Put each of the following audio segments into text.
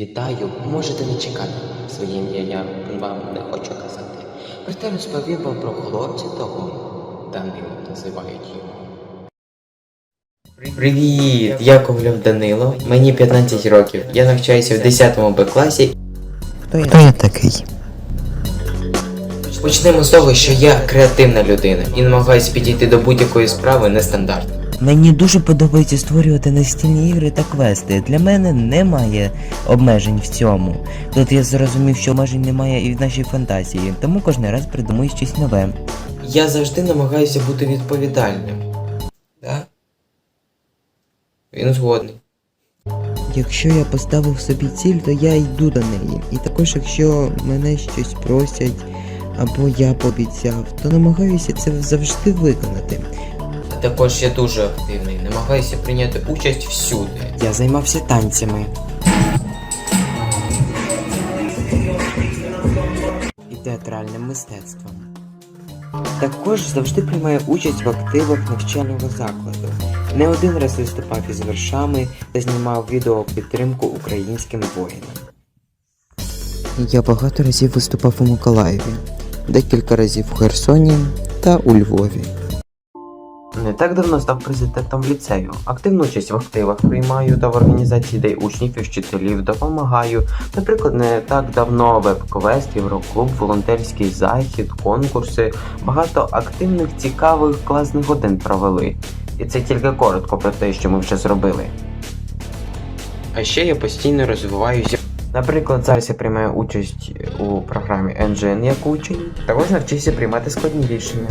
Вітаю, можете не чекати. Своє ім'я я вам не хочу казати. Проте розповім вам про хлопця того. Данило називають його. Привіт! Я Ковальов Данило, мені 15 років. Я навчаюся в 10 Б класі. Хто я, Хто я такий? Почнемо з того, що я креативна людина і намагаюся підійти до будь-якої справи нестандартно. Мені дуже подобається створювати настільні ігри та квести. Для мене немає обмежень в цьому. Тут я зрозумів, що обмежень немає і в нашій фантазії, тому кожен раз придумую щось нове. Я завжди намагаюся бути відповідальним. Да? Він згодний. Якщо я поставив собі ціль, то я йду до неї. І також, якщо мене щось просять або я пообіцяв, то намагаюся це завжди виконати. Також я дуже активний, намагаюся прийняти участь всюди. Я займався танцями. І театральним мистецтвом. Також завжди приймаю участь в активах навчального закладу. Не один раз виступав із вершами та знімав відео підтримку українським воїнам. Я багато разів виступав у Миколаєві, декілька разів у Херсоні та у Львові. Не так давно став президентом ліцею. Активну участь в активах приймаю та в організації ідей учнів і вчителів допомагаю. Наприклад, не так давно веб-квест, євроклуб, волонтерський захід, конкурси. Багато активних, цікавих, класних годин провели. І це тільки коротко про те, що ми вже зробили. А ще я постійно розвиваюся. Наприклад, зараз я приймаю участь у програмі Engine як учень, також навчився приймати складні рішення.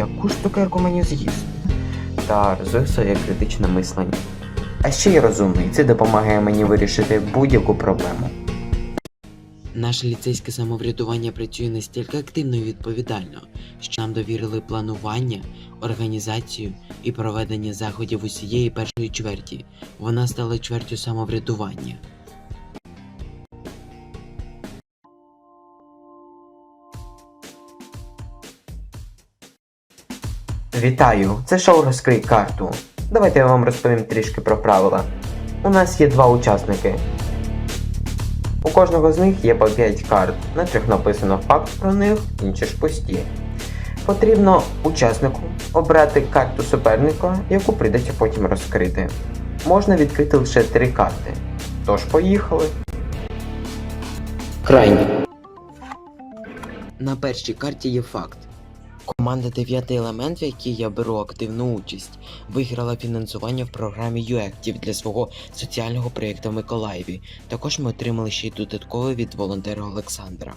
Яку ж цукерку мені з'їсти? Та розвив своє критичне мислення. А ще й розумний, це допомагає мені вирішити будь-яку проблему. Наше ліцейське самоврядування працює настільки активно і відповідально, що нам довірили планування, організацію і проведення заходів усієї першої чверті. Вона стала чвертю самоврядування. Вітаю! Це шоу Розкрий карту. Давайте я вам розповім трішки про правила. У нас є два учасники. У кожного з них є по 5 карт. На трьох написано факт про них, інші ж пусті. Потрібно учаснику обрати карту суперника, яку прийдеться потім розкрити. Можна відкрити лише три карти. Тож поїхали. Крайні. На першій карті є факт. Команда Дев'ятий елемент, в якій я беру активну участь, виграла фінансування в програмі UActive для свого соціального проєкту в Миколаєві. Також ми отримали ще й додаткове від волонтера Олександра.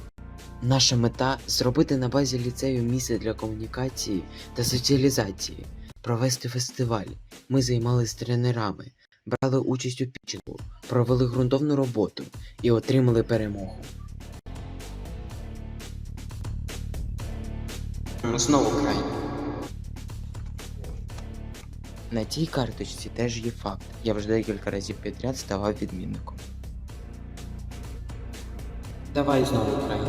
Наша мета зробити на базі ліцею місце для комунікації та соціалізації, провести фестиваль. Ми займалися тренерами, брали участь у пітчингу, провели ґрунтовну роботу і отримали перемогу. Знову крайні. На цій карточці теж є факт. Я вже декілька разів підряд ставав відмінником. Давай знову крайні.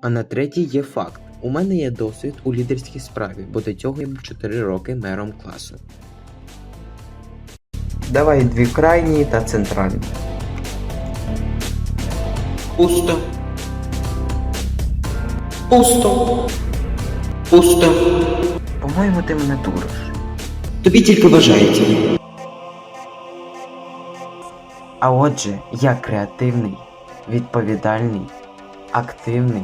А на третій є факт. У мене є досвід у лідерській справі, бо до цього я був 4 роки мером класу. Давай дві крайні та центральні. Пусто. Пусто. Пусто. По-моєму, ти мене дуриш. Тобі тільки бажається. А отже, я креативний, відповідальний, активний,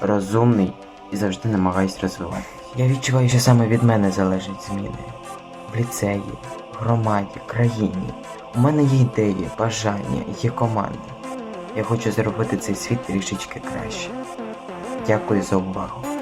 розумний і завжди намагаюсь розвиватися. Я відчуваю, що саме від мене залежать зміни. В ліцеї, громаді, країні. У мене є ідеї, бажання, є команда. Я хочу зробити цей світ трішечки краще. Дякую за увагу.